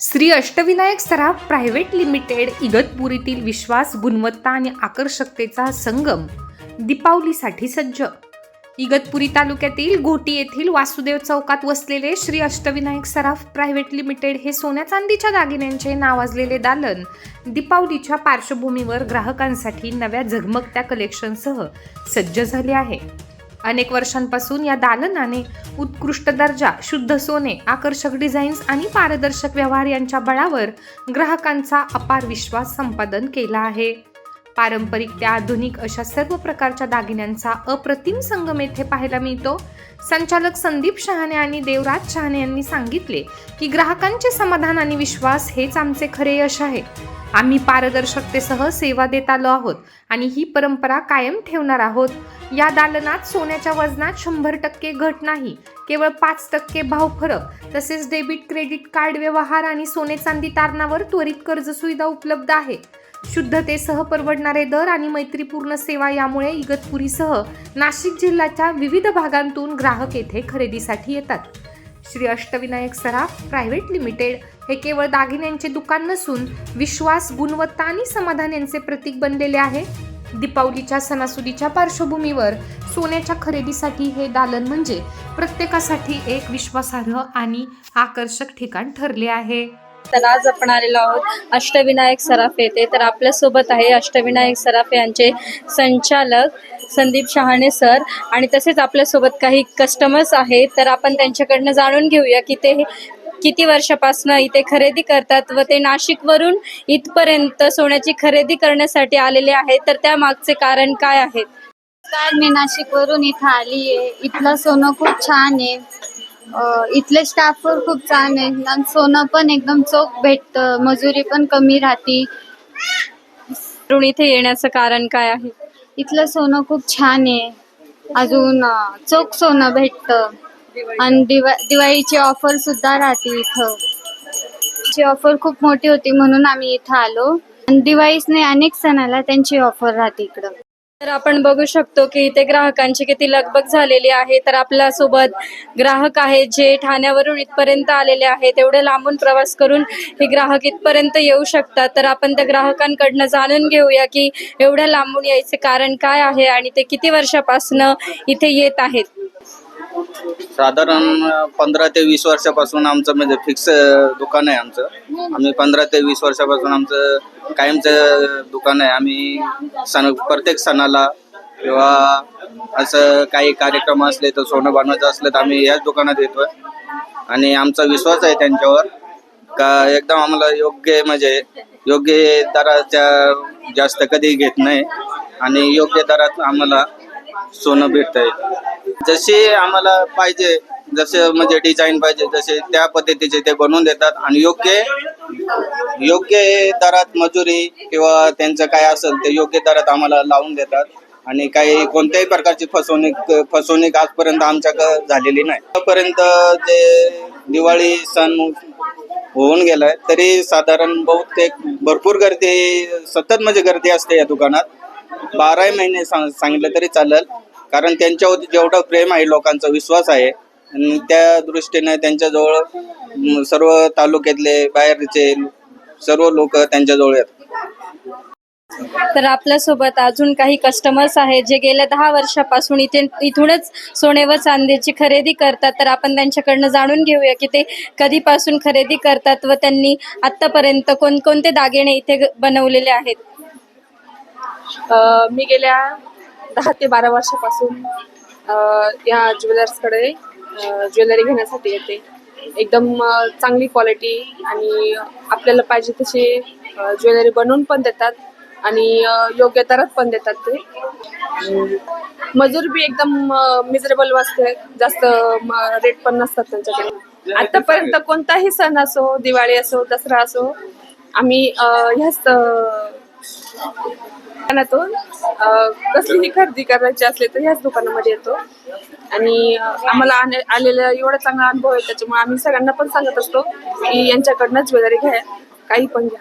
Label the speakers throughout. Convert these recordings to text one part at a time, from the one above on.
Speaker 1: Shri Ashtavinayak Saraf private limited इगतपुरीतील विश्वास गुणवत्ता आणि आकर्षकतेचा संगम दीपावलीसाठी सज्ज. इगतपुरी तालुक्यातील घोटी येथील वासुदेव चौकात वसलेले श्री अष्टविनायक सराफ प्रायव्हेट लिमिटेड हे सोन्या चांदीच्या दागिन्यांचे नावाजलेले दालन दीपावलीच्या पार्श्वभूमीवर ग्राहकांसाठी नव्या झगमगत्या कलेक्शनसह सज्ज झाले आहे. अनेक वर्षांपासून या दालनाने उत्कृष्ट दर्जा शुद्ध सोने आकर्षक डिझाईन्स आणि पारदर्शक व्यवहार यांच्या बळावर ग्राहकांचा अपार विश्वास संपादन केला आहे. पारंपरिक ते आधुनिक अशा सर्व प्रकारच्या दागिन्यांचा अप्रतिम संगम येथे पाहायला मिळतो. संचालक संदीप शहाणे आणि देवराज शहाणे यांनी सांगितले की ग्राहकांचे समाधान आणि विश्वास हेच आमचे खरे यश आहे. आम्ही पारदर्शकतेसह सेवा देत आलो आहोत आणि ही परंपरा कायम ठेवणार आहोत. या दालनात सोन्याच्या वजनात शंभर टक्के घट नाही केवळ पाच टक्के भाव फरक. तसेच डेबिट क्रेडिट कार्ड व्यवहार आणि सोने चांदी तारणावर त्वरित कर्ज सुविधा उपलब्ध आहे. शुद्धतेसह परवडणारे दर आणि मैत्रीपूर्ण सेवा यामुळे इगतपुरीसह नाशिक जिल्ह्याच्या विविध भागांतून ग्राहक येथे खरेदीसाठी येतात. श्री अष्टविनायक सराफ प्रायव्हेट लिमिटेड हे केवळ दागिन्यांचे दुकान नसून विश्वास गुणवत्ता आणि समाधान यांचे प्रतीक बनलेले आहे. दीपावलीच्या सणासुदीच्या पार्श्वभूमीवर सोन्याच्या खरेदीसाठी हे दालन म्हणजे प्रत्येकासाठी एक विश्वासार्ह आणि आकर्षक ठिकाण ठरले आहे.
Speaker 2: तर आज आपण आलेलो आहोत अष्टविनायक सराफ येथे. तर आपल्यासोबत आहे अष्टविनायक सराफ यांचे संचालक संदीप शहाणे सर. आणि तसेच आपल्यासोबत काही कस्टमर्स आहेत. तर आपण त्यांच्याकडनं जाणून घेऊया की ते किती वर्षापासून इथे खरेदी करतात व ते नाशिकवरून इथपर्यंत सोन्याची खरेदी करण्यासाठी आलेले आहेत तर त्या मागचे कारण काय आहेत?
Speaker 3: काय मी नाशिकवरून इथं आली आहे. इथलं सोनं खूप छान आहे. इथले स्टाफ पण खूप छान आहे. आणि सोनं पण एकदम चोख भेटतं. मजुरी पण कमी राहती.
Speaker 2: इथे येण्याचं कारण काय आहे?
Speaker 3: इथलं सोनं खूप छान आहे. अजून चोख सोनं भेटतं. आणि दिवा दिवाळीची ऑफर सुद्धा राहते इथं. ची ऑफर खूप मोठी होती म्हणून आम्ही इथं आलो. आणि दिवाळीच नाही अनेक सणाला त्यांची ऑफर राहते इकडं.
Speaker 2: तर आपण बघू शकतो की इथे ग्राहकांची किती लगबग झालेली आहे. तर आपल्यासोबत ग्राहक आहेत जे ठाण्यावरून इथपर्यंत आलेले आहेत. एवढे लांबून प्रवास करून हे ग्राहक इथपर्यंत येऊ शकतात. तर आपण त्या ग्राहकांकडनं जाणून घेऊया की एवढ्या लांबून यायचे कारण काय आहे आणि ते किती वर्षापासून इथे येत आहेत.
Speaker 4: साधारण पंधरा ते वीस वर्षापासून आमचं म्हणजे फिक्स दुकान आहे आमचं. आम्ही पंधरा ते वीस वर्षापासून आमचं कायमचं दुकान आहे. आम्ही सण प्रत्येक सणाला किंवा असं काही कार्यक्रम असले तर सोनं बनवायचं असलं तर आम्ही याच दुकानात येतोय. आणि आमचा विश्वास आहे त्यांच्यावर. का एकदम आम्हाला योग्य म्हणजे योग्य दराच्या जास्त कधी घेत नाही. आणि योग्य दरात आम्हाला सोनं भेटतंय. जसे आम्हाला पाहिजे जसे म्हणजे डिझाईन पाहिजे जसे त्या पद्धतीचे ते बनवून देतात. आणि योग्य योग्य दरात मजुरी किंवा त्यांचं काय असेल ते योग्य दरात आम्हाला लावून देतात. आणि काही कोणत्याही प्रकारची फसवणूक फसवणूक आजपर्यंत आमच्याकडे झालेली नाही. आतापर्यंत जे दिवाळी सण होऊन गेलाय तरी साधारण बहुतेक भरपूर गर्दी सतत म्हणजे गर्दी असते या दुकानात. बाराही महिने सांग सांगितलं तरी चालेल. कारण त्यांच्यावर जेवढं प्रेम आहे लोकांचा विश्वास आहे त्या दृष्टीने त्यांच्याजवळ सर्व तालुक्यातले बाहेरचे सर्व लोक त्यांच्याजवळ येतात
Speaker 2: तर आपल्यासोबत अजून काही कस्टमर्स आहेत जे गेल्या दहा वर्षापासून इथे इथूनच सोने व चांदीची खरेदी करतात. तर आपण त्यांच्याकडनं जाणून घेऊया की ते कधीपासून खरेदी करतात व त्यांनी आत्तापर्यंत कोणकोणते दागिने इथे बनवलेले आहेत.
Speaker 5: मी गेल्या दहा ते बारा वर्षापासून या ज्वेलर्सकडे ज्वेलरी घेण्यासाठी येते. एकदम चांगली क्वालिटी आणि आपल्याला पाहिजे तशी ज्वेलरी बनवून पण देतात आणि योग्य दरात पण देतात ते. मजूर बी एकदम मिजरेबल वाजते जास्त रेट पण नसतात त्यांच्याकडे. आतापर्यंत कोणताही सण असो दिवाळी असो दसरा असो आम्ही ह्याच दुकानातून कसलीही खरेदी करायची असली तर ह्याच दुकानामध्ये येतो. आणि आम्हाला आले- आलेला एवढा चांगला अनुभव आहे त्याच्यामुळे आम्ही सगळ्यांना पण सांगत असतो की यांच्याकडनं ज्वेलरी घ्या काही पण घ्या.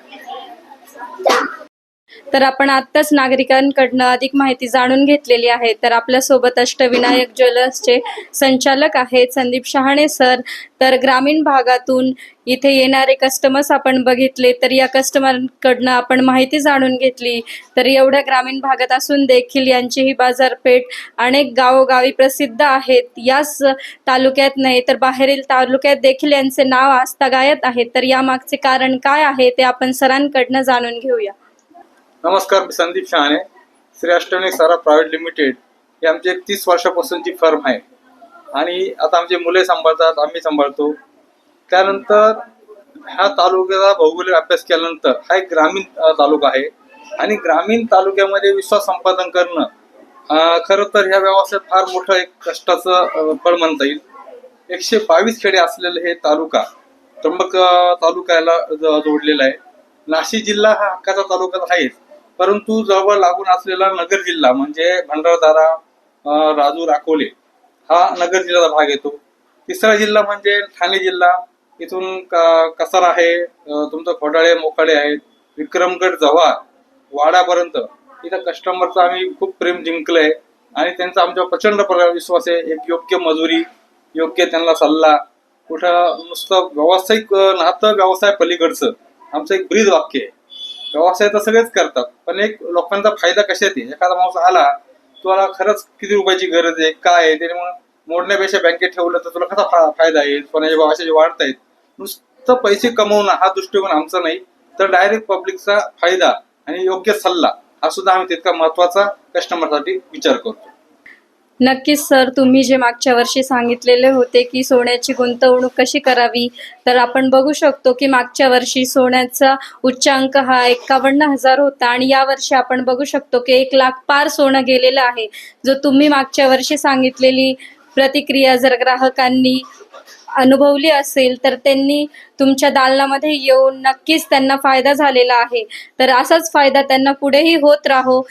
Speaker 2: तर आपण आत्ताच नागरिकांकडनं अधिक माहिती जाणून घेतलेली आहे. तर आपल्यासोबत अष्टविनायक ज्वेलर्सचे संचालक आहेत संदीप शहाणे सर. तर ग्रामीण भागातून इथे येणारे कस्टमर्स आपण बघितले तर या कस्टमरकडनं आपण माहिती जाणून घेतली. तर एवढ्या ग्रामीण भागात असून देखील यांची ही बाजारपेठ अनेक गावोगावी प्रसिद्ध आहेत. याच तालुक्यात नाही तर बाहेरील तालुक्यात देखील यांचे नाव आजतागायत आहे तर यामागचे कारण काय आहे ते आपण सरांकडनं जाणून घेऊया.
Speaker 6: नमस्कार मी संदीप शहाणे श्री अष्टविनायक सारा प्रायव्हेट लिमिटेड. ही आमची एक तीस वर्षापासूनची फर्म आहे. आणि आता आमचे मुले सांभाळतात आम्ही सांभाळतो. त्यानंतर ह्या तालुक्याचा भौगोलिक अभ्यास केल्यानंतर हा एक ग्रामीण तालुका आहे. आणि ग्रामीण तालुक्यामध्ये विश्वास संपादन करणं खरं तर ह्या व्यवसायात फार मोठं एक कष्टाचं अ, फळ म्हणता येईल. एकशे बावीस खेडे असलेले हे तालुका त्र्यंबक तालुक्याला जोडलेला आहे. नाशिक जिल्हा हा हक्काचा तालुका आहेच. परंतु जवळ लागून असलेला नगर जिल्हा म्हणजे भंडारदारा राजू राखोले हा नगर जिल्ह्याचा भाग येतो तिसरा जिल्हा म्हणजे ठाणे जिल्हा. इथून कसार आहे तुमचं खोडाळे मोकाळे आहेत विक्रमगड जव्हार वाड्यापर्यंत इथं कस्टमरचं आम्ही खूप प्रेम जिंकलंय आणि त्यांचा आमच्यावर प्रचंड प्रकारे विश्वास आहे. एक योग्य मजुरी योग्य त्यांना सल्ला कुठं नुसतं व्यावसायिक नातं व्यवसाय पलीकडचं. आमचं एक ब्रीद वाक्य आहे. व्यवसाय तर सगळेच करतात पण एक लोकांचा फायदा कशात आहे? एखादा माणूस आला तुला खरंच किती रुपयाची गरज आहे काय आहे त्याच्यामुळे मोडण्यापेक्षा बँकेत ठेवलं तर तुला कसा फायदा येईल कोणाच्या भाव असे वाढत आहेत? नुसतं पैसे कमवणं हा दृष्टिकोन आमचा नाही तर डायरेक्ट पब्लिकचा फायदा आणि योग्य सल्ला हा सुद्धा आम्ही तितका महत्त्वाचा कस्टमरसाठी विचार करतो.
Speaker 2: नक्कीच सर. तुम्ही जे मागच्या वर्षी सांगितलेले होते की सोन्याची गुंतवणूक कशी करावी तर आपण बघू शकतो की मागच्या वर्षी सोन्याचा उच्चांक हा एकावन्न हजार होता आणि या वर्षी आपण बघू शकतो की एक लाख पार सोनं गेलेलं आहे. जो तुम्ही मागच्या वर्षी सांगितलेली प्रतिक्रिया जर ग्राहकांनी अनुभवली असेल तर त्यांनी तुमच्या दालनामध्ये येऊन नक्कीच त्यांना फायदा झालेला आहे. तर असाच फायदा त्यांना पुढेही होत राहो.